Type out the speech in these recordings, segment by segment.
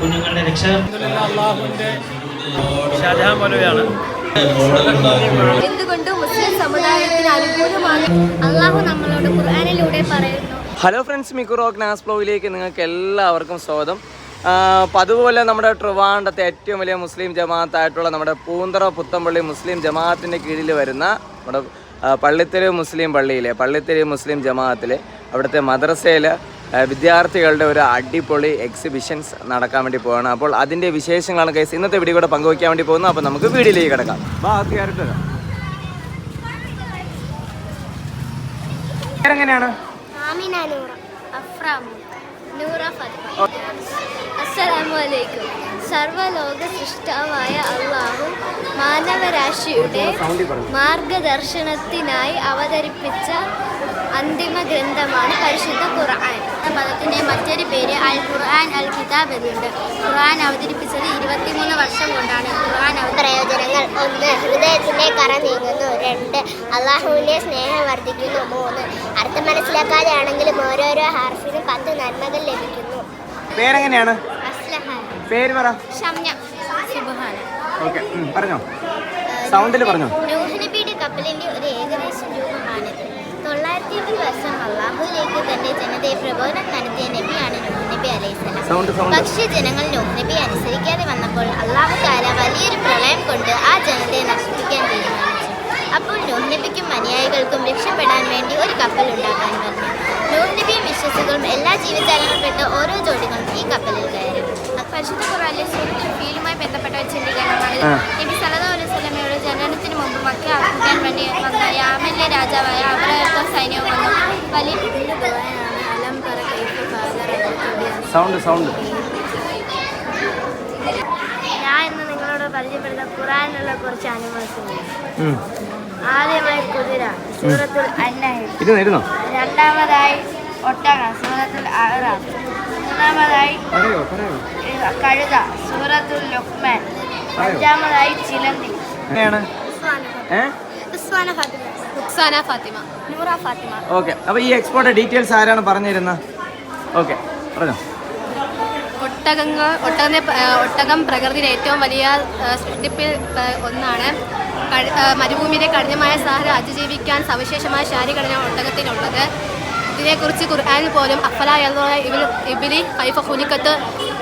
കുഞ്ഞുങ്ങളുടെ രക്ഷ. ഷാജഹാൻ എന്തുകൊണ്ട് മുസ്ലിം സമുദായത്തിന് അനുകൂലമാണ്. അള്ളാഹു നമ്മളോട് ഖുർആനിലൂടെ പറയുന്നു. ഹലോ ഫ്രണ്ട്സ് മിക്കുറോക്ക് നാസ് ബ്ലോഗിലേക്ക് നിങ്ങൾക്ക് എല്ലാവർക്കും സ്വാഗതം. അപ്പം അതുപോലെ നമ്മുടെ ട്രിവാണ്ടത്തെ ഏറ്റവും വലിയ മുസ്ലിം ജമാഅത്തായിട്ടുള്ള നമ്മുടെ പൂന്തറ പുത്തമ്പള്ളി മുസ്ലിം ജമാഅത്തിന്റെ കീഴിൽ വരുന്ന നമ്മുടെ പള്ളിത്തെരു മുസ്ലിം പള്ളിയിലെ പള്ളിത്തെരു മുസ്ലിം ജമാഅത്തിലെ അവിടുത്തെ മദ്രസയിൽ വിദ്യാർത്ഥികളുടെ ഒരു അടിപൊളി എക്സിബിഷൻസ് നടക്കാൻ വേണ്ടി പോവാണ്. അപ്പോൾ അതിന്റെ വിശേഷങ്ങളാണ് കേസ് ഇന്നത്തെ വീഡിയോ കൂടെ പങ്കുവയ്ക്കാൻ വേണ്ടി പോകുന്നത്. അപ്പോൾ നമുക്ക് വീഡിയോയിലേക്ക് കിടക്കാം. എങ്ങനെയാണ് സർവലോക സൃഷ്ടാവായ അള്ളാഹു മാനവരാശിയുടെ മാർഗദർശനത്തിനായി അവതരിപ്പിച്ച അന്തിമ ഗ്രന്ഥമാണ് പരിശുദ്ധ ഖുർആൻ. മതത്തിന്റെ മറ്റൊരു പേര് അൽ ഖുർആൻ അൽ കിതാബ് എന്നുണ്ട്. ഖുർആൻ അവതരിപ്പിച്ചത് ഇരുപത്തിമൂന്ന് വർഷം കൊണ്ടാണ്. ഖുർആൻ പ്രയോജനങ്ങൾ ഒന്ന് ഹൃദയത്തിന്റെ കറ നീങ്ങുന്നു. രണ്ട് അള്ളാഹുവിന്റെ സ്നേഹം വർദ്ധിക്കുന്നു. മൂന്ന് അർത്ഥം മനസ്സിലാക്കാതെയാണെങ്കിലും ഓരോരോ ഹാർഫിനും പത്ത് നന്മകൾ ലഭിക്കുന്നു. പേരെങ്ങനെയാണ്? പേര് പറ. ഷംന സുബ്ഹാന. ഓക്കെ പറഞ്ഞോ. സൗണ്ടിൽ പറഞ്ഞോ. നൂഹ് നബിയുടെ കപ്പലിന്റെ ഒരു ഏകദേശം രൂപമാണിത് തൊള്ളായിരത്തി എട്ട് വർഷം അള്ളാഹുലേക്ക് തന്റെ ജനതയെ പ്രബോധനം നടത്തിയ നബിയാണ് നൂഹ് നബി അലൈഹിസ്സലാം പക്ഷേ ജനങ്ങൾ നബി അനുസരിക്കാതെ വന്നപ്പോൾ അള്ളാഹു താല വലിയൊരു പ്രളയം കൊണ്ട് ആ ജനതയെ നശിപ്പിക്കാൻ തീരുമാനിച്ചു. അപ്പോൾ നൂഹ് നബിക്കും അനുയായികൾക്കും രക്ഷപ്പെടാൻ വേണ്ടി ഒരു കപ്പൽ ഉണ്ടാക്കാൻ പറഞ്ഞു. നൂഹ് നബിയും വിശ്വസികളും എല്ലാ ജീവജാലങ്ങളിൽപ്പെട്ട ഓരോ ജോഡികളും ഈ കപ്പലിൽ കയറി. പരിശുദ്ധ ഖുറാനിലെ സൂറത്തുൽ ഫീലുമായി ബന്ധപ്പെട്ട ഒരു ചിന്തീകരണമാണ്. നബി സല്ലല്ലാഹു അലൈഹി വസല്ലമയുടെ ജനനത്തിന് മുമ്പ് മക്ക ആക്രമിക്കാൻ വേണ്ടി വന്ന യാമനിലെ രാജാവായ അബ്രഹത്തെ സൈന്യവും വന്നു വലിയ സൗണ്ട് സൗണ്ട്. ഞാൻ ഇന്ന് നിങ്ങളോട് പരിചയപ്പെടുന്ന ഖുറാനുള്ള കുറച്ച് അനുഭവങ്ങൾ ആദ്യമായി കുതിര സൂറത്തുൽ നേരുന്നോ രണ്ടാമതായി ഒട്ടക സൂറത്തുൽ അഹ്റാം. പറയോ കഴുത സൂറത്തുൽ ലുക്മാൻ അഞ്ചാമതായി ചിലന്തി. എങ്ങനെയാണ്? ഉസ്മാന ഫാത്തിമ. റുക്സാന ഫാത്തിമ. നൂറ ഫാത്തിമ. ഓക്കെ അപ്പോൾ ഈ എക്സ്പോർട്ട് ഡീറ്റെയിൽസ് ആരാണ് പറഞ്ഞു തരുന്നത് ഓക്കെ പറഞ്ഞോ. ഒട്ടകങ്ങൾ ഒട്ടകത്തെ ഒട്ടകം പ്രകൃതിയിലെ ഏറ്റവും വലിയ സൃഷ്ടിപ്പിൽ ഒന്നാണ്. മരുഭൂമിയിലെ കഠിനമായ സാഹചര്യം അതിജീവിക്കാൻ സവിശേഷമായ ശാരീരിക ഒട്ടകത്തിനുള്ളത് ഇതിനെക്കുറിച്ച് ഖുർആനിൽ പോലും അഫല ഇബിൽ ഇബിലി ഹൈഫ ഹുലിക്കത്ത്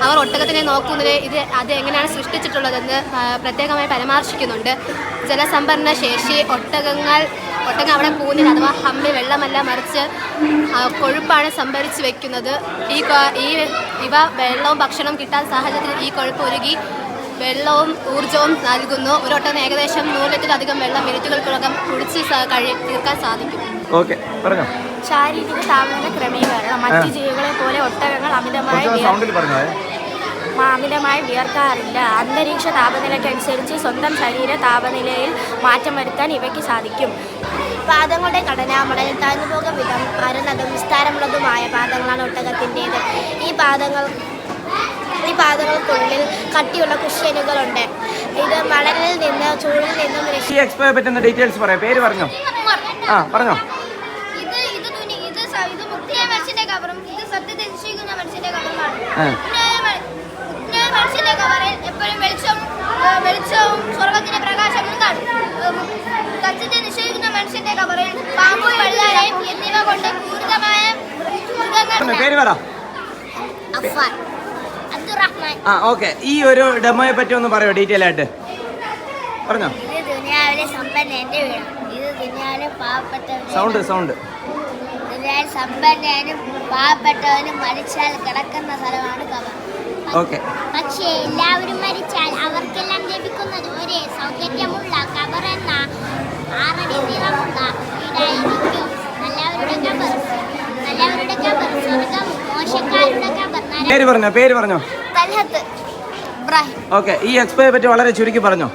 അവർ ഒട്ടകത്തിനെ നോക്കുന്നത് ഇത് അത് എങ്ങനെയാണ് സൃഷ്ടിച്ചിട്ടുള്ളതെന്ന് പ്രത്യേകമായി പരാമർശിക്കുന്നുണ്ട്. ജലസംഭരണ ശേഷി ഒട്ടകങ്ങൾ ഒട്ടകം അവിടെ പൂന്നിൽ അഥവാ ഹമ്മിൽ വെള്ളമല്ല മറിച്ച് കൊഴുപ്പാണ് സംഭരിച്ച് വെക്കുന്നത്. ഈ ഈ ഇവ വെള്ളവും ഭക്ഷണവും കിട്ടാൻ സാഹചര്യത്തിൽ ഈ കൊഴുപ്പ് ഉരുകി വെള്ളവും ഊർജവും നൽകുന്നു. ഒരോട്ടം ഏകദേശം നൂറ് ലിറ്ററിലധികം വെള്ളം മിനിറ്റുകൾക്കകം കുടിച്ച് കഴി തീർക്കാൻ സാധിക്കും. ഓക്കെ പറഞ്ഞോ. ശാരീരിക താപനില ക്രമീകരണം. മറ്റു ജീവികളെ പോലെ ഒട്ടകങ്ങൾ അമിതമായി? അമിതമായി വിയർക്കാറില്ല. അന്തരീക്ഷ താപനിലയ്ക്കനുസരിച്ച് സ്വന്തം ശരീര താപനിലയിൽ മാറ്റം വരുത്താൻ ഇവയ്ക്ക് സാധിക്കും. പാദങ്ങളുടെ ഘടന മടൽ താഴ്ന്നുപോക വിധം അരന്നതും വിസ്താരമുള്ളതുമായ പാദങ്ങളാണ് ഒട്ടകത്തിന്റേത്. ഈ പാദങ്ങൾ ഈ പാദങ്ങൾക്കുള്ളിൽ കട്ടിയുള്ള കുഷ്യനുകളുണ്ട്. ഇത് മണലിൽ നിന്ന് ചൂടിൽ നിന്നും ഈ എക്സ്പോയെ പറ്റുന്ന ഡീറ്റെയിൽസ് പറയാം. പേര് പറഞ്ഞോ? ആ പറഞ്ഞോ. ഇത് ഇത് തുണി ഇത് സ- ഇത് മുക്തിയായ മനുഷ്യന്റെ കവറും ഇത് സത്യത്തെ മനുഷ്യന്റെ കവറുമാണ്. ആ. മുക്തിയായ മ- മുക്തിയായ മനുഷ്യന്റെ കവറിൽ എപ്പോഴും വെളിച്ചം ഏ, വെളിച്ചവും സ്വർഗത്തിന്റെ പ്രകാശം എന്താണ് സത്യത്തെ നിശ്ചയിക്കുന്ന മനുഷ്യന്റെ കവറിൽ പാമ്പും പഴുതാരയും എന്നിവ കൊണ്ട് ക്രൂരമായ മൃഗങ്ങൾ പേര് പറ. അഫ്വാൻ. അബ്ദുറഹ്മാൻ. ആ ഓക്കെ. ഈ ഒരു ഡെമോയെ പറ്റി ഒന്ന് പറയോ ഡീറ്റെയിൽ ആയിട്ട്? പറഞ്ഞോ? ഇത് ദുനിയാവിലെ സമ്പന്നന്റെ വീട് ഇത് ദുനിയാവിലെ പാവപ്പെട്ടവന്റെ സൗണ്ട് സൗണ്ട്. ദുനിയാവിൽ സമ്പന്നനും പാവപ്പെട്ടവനും മരിച്ചാൽ കിടക്കുന്ന സ്ഥലമാണ് കവർ ഓക്കെ. പക്ഷേ എല്ലാവരും മരിച്ചാൽ അവർക്കെല്ലാം ലഭിക്കുന്നത് ഒരേ സൗകര്യമുള്ള കബർ എന്ന ആറടി നീളമുള്ള വീടായിരിക്കും നല്ലവരുടെ കബർ നല്ലവരുടെ കബർ സ്വർഗം മോശക്കാരുടെ കബർ നരകം. പേര് പറഞ്ഞോ പേര് പറഞ്ഞോ. ഓക്കെ ഈ എക്സ്പോയെ പറ്റി വളരെ ചുരുക്കി പറഞ്ഞോ.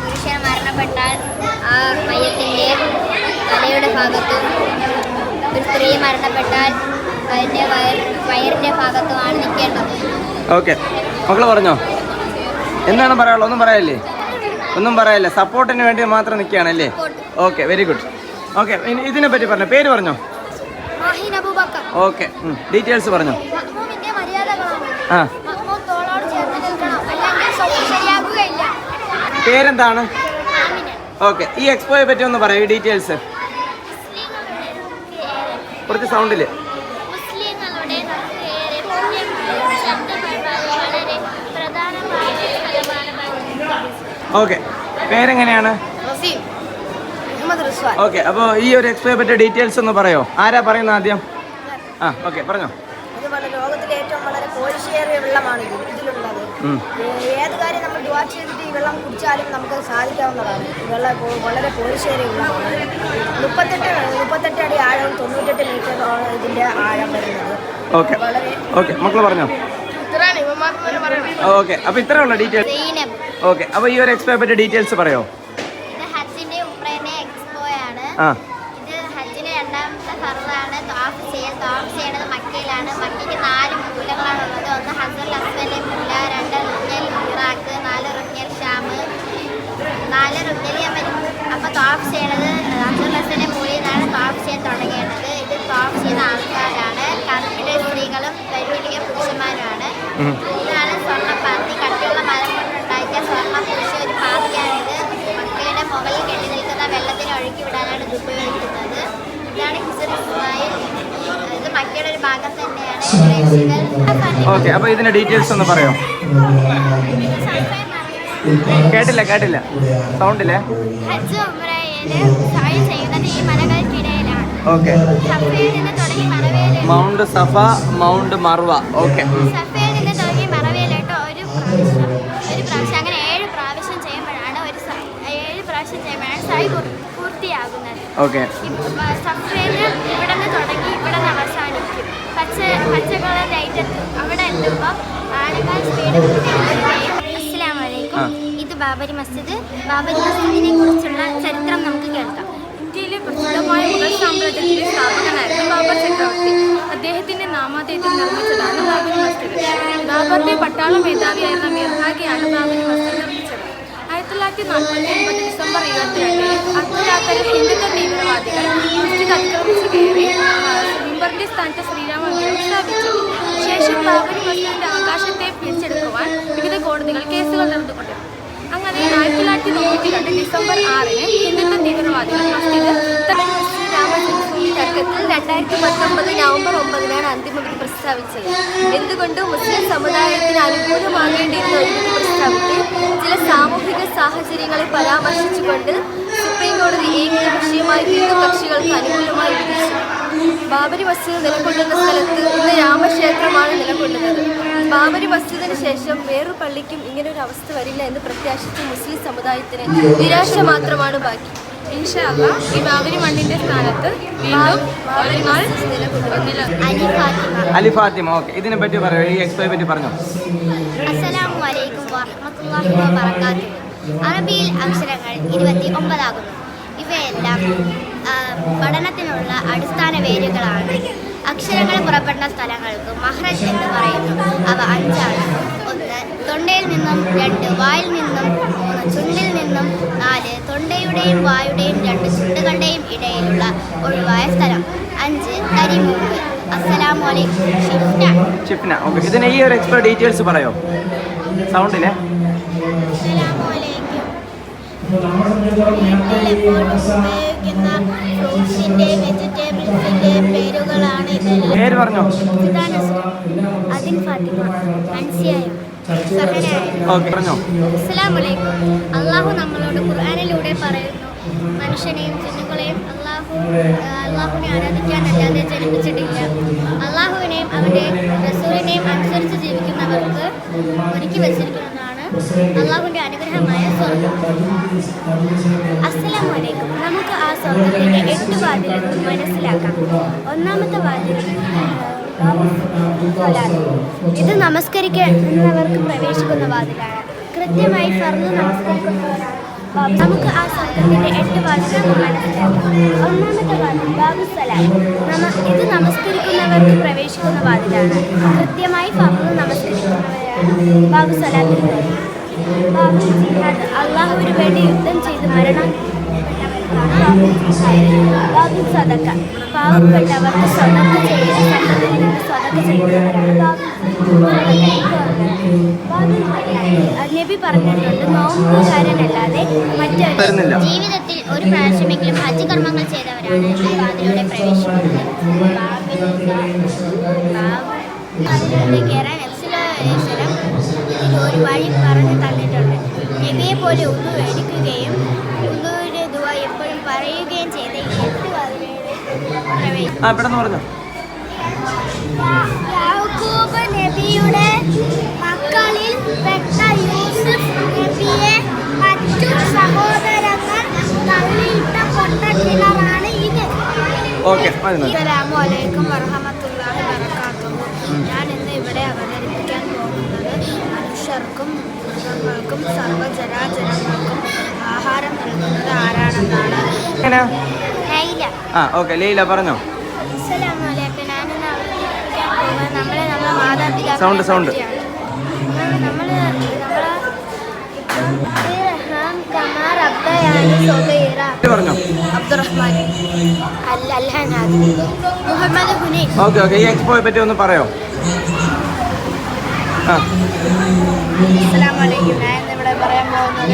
പുരുഷൻ മരണപ്പെട്ടാൽ ആ തലയുടെ ഭാഗത്തും ഒരു സ്ത്രീ മരണപ്പെട്ടാൽ അതിന്റെ വയർ വയറിന്റെ ഭാഗത്തുമാണ് നിൽക്കേണ്ടത്. ഓക്കെ മക്കൾ പറഞ്ഞോ. എന്താണ് പറയാനുള്ളത്? ഒന്നും പറയാനില്ലേ? ഒന്നും പറയാനില്ല. സപ്പോർട്ടിന് വേണ്ടി മാത്രം നിൽക്കുകയാണല്ലേ? ഓക്കെ വെരി ഗുഡ് ഓക്കെ ഇതിനെ പറ്റി പറഞ്ഞോ? പേര് പറഞ്ഞോ? ഓക്കെ ഡീറ്റെയിൽസ് പറഞ്ഞോ? ആ. പേരെന്താണ്? ആമിന. ഓക്കെ ഈ എക്സ്പോയെ പറ്റി ഒന്ന് പറയൂ ഡീറ്റെയിൽസ് കുറച്ച് സൗണ്ടിൽ ഓക്കെ പേരെങ്ങനെയാണ്? മുഹമ്മദ് റിസ്വാൻ ഓക്കെ അപ്പോൾ ഈ ഒരു എക്സ്പോയെ പറ്റിയ ഡീറ്റെയിൽസ് ഒന്ന് പറയോ? ആരാ പറയുന്നത് ആദ്യം? ആ ഓക്കെ പറഞ്ഞോ. ഇത് വളരെ ലോകത്തിലെ ഏറ്റവും വളരെ പോളിഷേറിയ വെള്ളമാണ് ഇത് ഇതിലുള്ളത്. ഏത് കാര്യം നമ്മൾ ഡുവാ ചെയ്തിട്ട് ഈ വെള്ളം കുടിച്ചാലും നമുക്ക് സാധിക്കാവുന്നതാണ്. വെള്ളം വളരെ പോളിഷേറിയ വെള്ളമാണ് മുപ്പത്തെട്ട് മുപ്പത്തെട്ട് അടി ആഴവും തൊണ്ണൂറ്റെട്ട് മീറ്റർ ഇതിന്റെ ആഴം വരുന്നത്. ഓക്കെ ഓക്കെ മക്കൾ പറഞ്ഞോ? ഓക്കെ അപ്പോൾ ഇത്രേ ഉള്ള ഡീറ്റെയിൽസ് ഓക്കെ അപ്പോൾ ഈ ഒരു എക്സ്പോയെ പറ്റിയ ഡീറ്റെയിൽസ് പറയോ? ആ. ഇത് ഹജ്ജിന്റെ രണ്ടാമത്തെ ഫർദാണ് താഫ് ചെയ്യൽ താഫ് ചെയ്യണത് മക്കയിലാണ്. മക്കയ്ക്ക് നാല് മൂലകളാണുള്ളത്. ഒന്ന് ഹസൽ അസ്വന്റെ മൂല രണ്ട് റുക്കൽ ഇറാഖ് നാല് റുക്കൽ ഷാം നാല് റുക്കൽ യമൻ അപ്പോൾ താഫ് ചെയ്യണത് ഹസൽ അസ്വന്റെ മൂലയിൽ നിന്നാണ് ചെയ്യാൻ തുടങ്ങേണ്ടത് ഇത് താഫ് ചെയ്യുന്ന ആൾക്കാരാണ്. കറുപ്പിലെ സ്ത്രീകളും പരിമിതിക പുരുഷന്മാരുമാണ്. ഒരു ഭാഗം തന്നെയാണ്. ഓക്കെ അപ്പോൾ ഇതിന്റെ ഡീറ്റെയിൽസ് ഒന്ന് പറയോ? കേട്ടില്ല കേട്ടില്ല. സൗണ്ടില്ലേ? Okay. Mount Safa mount Marwa. Okay okay. സഫയിൽ ഇവിടെ നിന്ന് തുടങ്ങി ഇവിടെ നിന്ന് അവസാനിക്കും പച്ച പച്ച കളർ ലൈറ്റ് അവിടെ എത്തുമ്പോൾ ആളുകൾ സ്പീഡ് അസ്സലാമു അലൈക്കും ഇത് ബാബരി മസ്ജിദ്. ബാബരി മസ്ജിദിനെ കുറിച്ചുള്ള ചരിത്രം നമുക്ക് കേൾക്കാം. ഇന്ത്യയിലെ പ്രസിദ്ധമായ മുഗൾ സാമ്രാജ്യത്തിലെ സ്ഥാപകനായിരുന്നു ബാബർ ചക്രവർത്തി. അദ്ദേഹത്തിന്റെ നാമാധേയത്തിൽ നിർമ്മിച്ചതാണ് ബാബരി മസ്ജിദ്. ബാബറിന്റെ പട്ടാള മേധാവിയായിരുന്ന മിർഹാഗിയാണ് ബാബരി മസ്ജിദ് നിർമ്മിച്ചത്. ആയിരത്തി തൊള്ളായിരത്തി നാൽപ്പത്തി ഒൻപത് ഡിസംബർ ഇരുപത്തിരണ്ടിന് അർദ്ധരാത്രി ഹിന്ദുത്വ തീവ്രവാദികൾ മസ്ജിദ് അതിക്രമിച്ച് കയറി മിമ്പറിന്റെ സ്ഥാനത്ത് ശ്രീരാമ സ്ഥാപിച്ചു. ശേഷം ബാബരി മസ്ജിദിന്റെ ആകാശത്തെ പിടിച്ചെടുക്കുവാൻ വിവിധ കോടതികൾ കേസുകൾ നടന്നുകൊണ്ടിരുന്നു. അങ്ങനെ ആയിരത്തി തൊള്ളായിരത്തി തൊണ്ണൂറ്റി രണ്ട് ഡിസംബർ ആറിന് ഹിന്ദുത്വ തീവ്രവാദികൾ രണ്ടായിരത്തി പത്തൊമ്പത് നവംബർ ഒമ്പതിനാണ് അന്തിമ വിധി പ്രസ്താവിച്ചത്. എന്തുകൊണ്ട് മുസ്ലിം സമുദായത്തിന് അനുകൂലമാകേണ്ടിയിരുന്ന ഒരു വിധി പ്രസ്താവിച്ച് ചില സാമൂഹിക സാഹചര്യങ്ങളെ പരാമർശിച്ചുകൊണ്ട് സുപ്രീം കോടതി ഏകപക്ഷീയമായി ഹിന്ദു കക്ഷികൾക്ക് അനുകൂലമായി വിധിച്ചു. ബാബരി മസ്ജിദ് നിലകൊള്ളുന്ന സ്ഥലത്ത് ഇന്ന് രാമക്ഷേത്രമാണ് നിലകൊള്ളുന്നത്. ബാബരി മസ്ജിദിന് ശേഷം വേറൊരു പള്ളിക്കും ഇങ്ങനെ ഒരു അവസ്ഥ വരില്ല എന്ന് പ്രത്യാശിച്ച് മുസ്ലിം സമുദായത്തിന് നിരാശ മാത്രമാണ് ബാക്കി. ഇൻഷാല്ല ഈ ബാബരി മണ്ണിന്റെ സ്ഥാനത്ത് അലി ഫാത്തിമ അലി ഫാത്തിമ ഓക്കെ. ഇതിനെ പറ്റി പറയോ. ഈ എക്സ്പോയെ പറ്റി പറഞ്ഞു? അസ്സലാമു അലൈക്കും വറഹ്മത്തുള്ളാഹി വബറകാതുഹു. അറബിയിൽ അക്ഷരങ്ങൾ ഇരുപത്തി ഒമ്പതാകുന്നു. ഇവയെല്ലാം പഠനത്തിനുള്ള അടിസ്ഥാന വേരുകളാണ്. അക്ഷരങ്ങൾ പുറപ്പെടുന്ന സ്ഥലങ്ങൾക്ക് മഹ്റജ് എന്ന് പറയുന്നു. അവ അഞ്ചാണ്. ഒന്ന് തൊണ്ടയിൽ നിന്നും രണ്ട് വായിൽ നിന്നും മൂന്ന് ചുണ്ടിൽ നിന്നും നാല് തൊണ്ടയുടെയും വായുടെയും രണ്ട് ചുണ്ടുകളുടെയും ഇടയിലുള്ള ഒഴിവായ സ്ഥലം. അഞ്ച് തരിമൂക്ക്. അസ്സലാമു അലൈക്കും ഷിഫ്ന ഷിഫ്ന ഓക്കെ. ഇതിന് ഈ ഒരു എക്സ്ട്രാ ഡീറ്റെയിൽസ് പറയോ? സൗണ്ടില്ലേ പേര് പറഞ്ഞോ? അതിൻ ഫാത്തിമ. ഓക്കെ പറഞ്ഞോ. അള്ളാഹു നമ്മളോട് ഖുർആനിലൂടെ പറയുന്നു മനുഷ്യനെയും ജിന്നുകളെയും അള്ളാഹു അള്ളാഹുവിനെ ആരാധിക്കാൻ അല്ലാതെ ജനിപ്പിച്ചിട്ടില്ല. അള്ളാഹുവിനെയും അവന്റെ റസൂലിനെയും അനുസരിച്ച് ജീവിക്കുന്നവർക്ക് ഒരുക്കി വച്ചിരിക്കുന്നതാണ്. അള്ളാഹുവിന്റെ അനുഗ്രഹമായ സ്വർഗം അസ്സലാമു അലൈക്കും നമുക്ക് ആ സ്വർഗത്തിന്റെ എട്ട് വാതിലുകൾ മനസ്സിലാക്കാം ഒന്നാമത്തെ വാതിൽ. ഇത് നമസ്കരിക്കുന്നവർക്ക് പ്രവേശിക്കുന്ന വാതിലാണ് കൃത്യമായി ഫർദ് നമസ്കരിക്കുന്നവരാണ്. നമുക്ക് ആ സ്വർഗത്തിന്റെ എട്ട് വാതിലുകൾ മനസ്സിലാക്കാം ഒന്നാമത്തെ വാതിൽ ബാബു സലാം നമ ഇത് നമസ്കരിക്കുന്നവർക്ക് പ്രവേശിക്കുന്ന വാതിലാണ്. കൃത്യമായി ഫർദ് നമസ്കരിക്കുന്നവരാണ് ബാബു ബാബുജി ബാബു ജിഹാദ് അള്ളാഹുവിന് വേണ്ടി യുദ്ധം ചെയ്ത് മരണം ബാബു സദക്ക. പാവപ്പെട്ടവർക്ക് സ്വന്തം ചെയ്ത് നബി പറഞ്ഞിട്ടുണ്ട് നോമ്പുകാരനല്ലാതെ. മറ്റൊരു ജീവിതത്തിൽ ഒരു പ്രാവശ്യമെങ്കിലും ഹജ്ജ് കർമ്മങ്ങൾ ചെയ്തവരാണ് ഈ വാതിലൂടെ പ്രവേശിക്കുന്നത് അതിലൂടെ കയറാൻ നബ്സുലേശ്വരം ഇതിൽ ഒരു വഴി പറഞ്ഞു തന്നിട്ടുണ്ട് നബിയെ പോലെ ഉള്ളു എടുക്കുകയും ഉള്ളുവിന്റെ ദുവ എപ്പോഴും പറയുകയും ചെയ്ത ഈ എട്ട് വാതിലൂടെ പ്രവേശിക്കും യാക്കൂബ് നബിയുടെ മക്കളിൽ പെട്ട യൂസുഫ് നബിയെ മറ്റു സഹോദരങ്ങൾ തള്ളിയിട്ട പൊട്ടക്കിണറാണ് ഇത്. ഓക്കെ മതി മതി. അലൈക്കും വറഹമത്തുള്ളാഹി വബറകാതുഹു. ഞാൻ ഇന്ന് ഇവിടെ അവതരിപ്പിക്കാൻ പോകുന്നത് മനുഷ്യർക്കും മൃഗങ്ങൾക്കും സർവജരാചരങ്ങൾക്കും ആഹാരം നൽകുന്നത് ആരാണെന്നാണ്? ആ ഓക്കെ ലീല പറഞ്ഞോ. മുഹമ്മദ് സൗണ്ട് ഓക്കെ ഓക്കെ ഈ എക്സ്പോയെ പറ്റി ഒന്ന് പറയോ ആ ഇവിടെ പറയാൻ പോകുന്നത്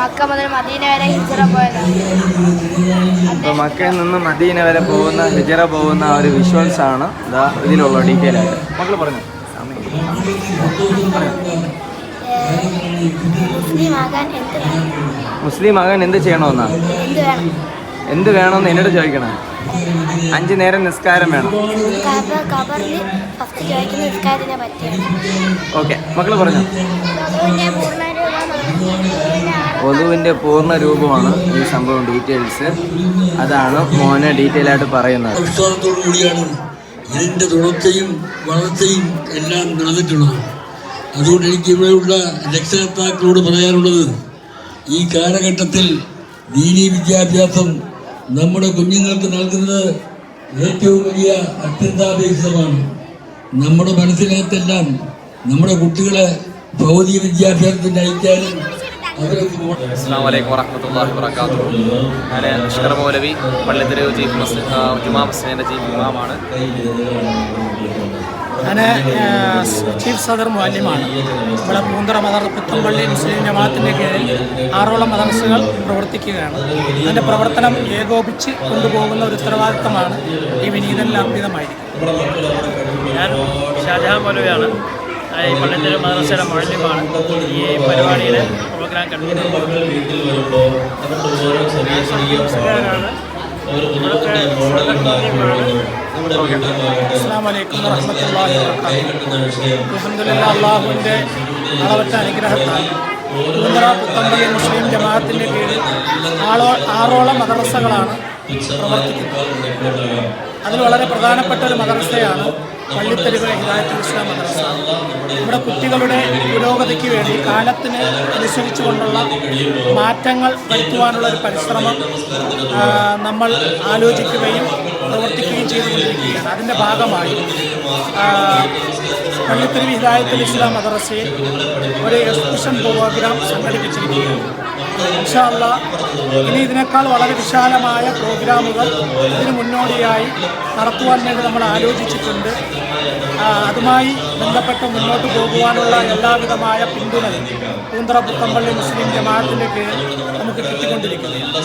മക്ക മുതൽ മദീന വരെ ഹിജറ പോയതാണ്. മക്കയിൽ നിന്ന് മദീന വരെ പോകുന്ന ഹിജറ പോകുന്ന ഒരു വിഷ്വൽസ് ആണ് ഇതാ ഇതിലുള്ള ഡീറ്റെയിൽ ആയിട്ട് മക്കൾ പറഞ്ഞു മുസ്ലിം ആകാൻ എന്ത് ചെയ്യണമെന്നാ? എന്ത് വേണമെന്ന് എന്നോട് ചോദിക്കണം. അഞ്ച് നേരം നിസ്കാരം വേണം. ഓക്കെ മക്കൾ പറഞ്ഞു? വധുവിന്റെ പൂർണ രൂപമാണ് ഈ സംഭവം ഡീറ്റെയിൽസ്. അതാണ് മോനെ ഡീറ്റെയിൽ ആയിട്ട് പറയുന്നത്. കൂടിയാണ് ഇതിന്റെ തുടർച്ചയും വളർച്ചയും എല്ലാം നടന്നിട്ടുള്ളത് അതുകൊണ്ട് എനിക്ക് ഇവിടെയുള്ള രക്ഷകർത്താക്കളോട് പറയാനുള്ളത് ഈ കാലഘട്ടത്തിൽ ദീനീ വിദ്യാഭ്യാസം നമ്മുടെ കുഞ്ഞുങ്ങൾക്ക് നൽകുന്നത് ഏറ്റവും വലിയ അത്യന്താപേക്ഷിതമാണ്. നമ്മുടെ മനസ്സിനകത്തെല്ലാം നമ്മുടെ കുട്ടികളെ ഭൗതിക വിദ്യാഭ്യാസത്തിന് അയക്കാനും അസ്സാം വലൈക്കും ഞാൻ മൗലവി പള്ളിത്തെരുവ് ചീഫ് മസ്ജിദ് ജുമാ മസ്ജിദിന്റെ ചീഫ് ഇമാമാണ്. ഞാൻ ചീഫ് സദർ മുഅല്ലിമാണ്. ഇവിടെ പൂന്തറ മദർ പുത്തമ്പള്ളി മുസ്ലിം ജമാഅത്തിന്റെ കീഴിൽ ആറോളം മദർസകൾ പ്രവർത്തിക്കുകയാണ്. അതിന്റെ പ്രവർത്തനം ഏകോപിച്ച് കൊണ്ടുപോകുന്ന ഒരു ഉത്തരവാദിത്തമാണ് ഈ വിനീതനിൽ അർപ്പിതമായിരിക്കുന്നത്. ഞാൻ ഷാജഹാൻ മൗലവിയാണ്. ഈ പള്ളിത്തര മദ്രസയുടെ മഴലിമാണ് ഈ പരിപാടിയുടെ പ്രോഗ്രാം കൺവീനർ ഞാൻ സഖീർ മുസ്ലിയാരാണ് ഇവിടുത്തെ അസ്സാം വലൈക്കും വറഹമത്തല്ലാഹി അള്ളാഹുവിന്റെ അളവറ്റ അനുഗ്രഹത്താൽ പൂന്തറ പുത്തമ്പള്ളി മുസ്ലിം ജമാഅത്തിന്റെ കീഴിൽ ആളോ ആറോളം മദ്രസകളാണ് പ്രവർത്തിക്കുന്നത്. അതിൽ വളരെ പ്രധാനപ്പെട്ട ഒരു മദ്രസയാണ് പള്ളിത്തെരുവ് ഹിദായത്തുൽ ഇസ്ലാം മദ്രസ. നമ്മുടെ കുട്ടികളുടെ പുരോഗതിക്ക് വേണ്ടി കാലത്തിന് അനുസരിച്ചു കൊണ്ടുള്ള മാറ്റങ്ങൾ വരുത്തുവാനുള്ള ഒരു പരിശ്രമം നമ്മൾ ആലോചിക്കുകയും പ്രവർത്തിക്കുകയും ചെയ്തുകൊണ്ടിരിക്കുകയാണ്. അതിന്റെ ഭാഗമായി പള്ളിത്തെരുവ് ഹിദായത്തുൽ ഇസ്ലാം മദ്രസയിൽ ഒരു എക്സ്ബിഷൻ പ്രോഗ്രാം സംഘടിപ്പിച്ചിരിക്കുകയാണ്. ഇൻഷാല്ല ഇനി ഇതിനേക്കാൾ വളരെ വിശാലമായ പ്രോഗ്രാമുകൾ ഇതിന് മുന്നോടിയായി നടത്തുവാൻ വേണ്ടി നമ്മൾ ആലോചിച്ചിട്ടുണ്ട്. അതുമായി ബന്ധപ്പെട്ട് മുന്നോട്ട് പോകുവാനുള്ള എല്ലാവിധമായ പിന്തുണ പൂന്തറ പുത്തമ്പള്ളി മുസ്ലിം ജമാഅത്തിന്റെ കീഴിൽ നമുക്ക് കിട്ടിക്കൊണ്ടിരിക്കുന്നു.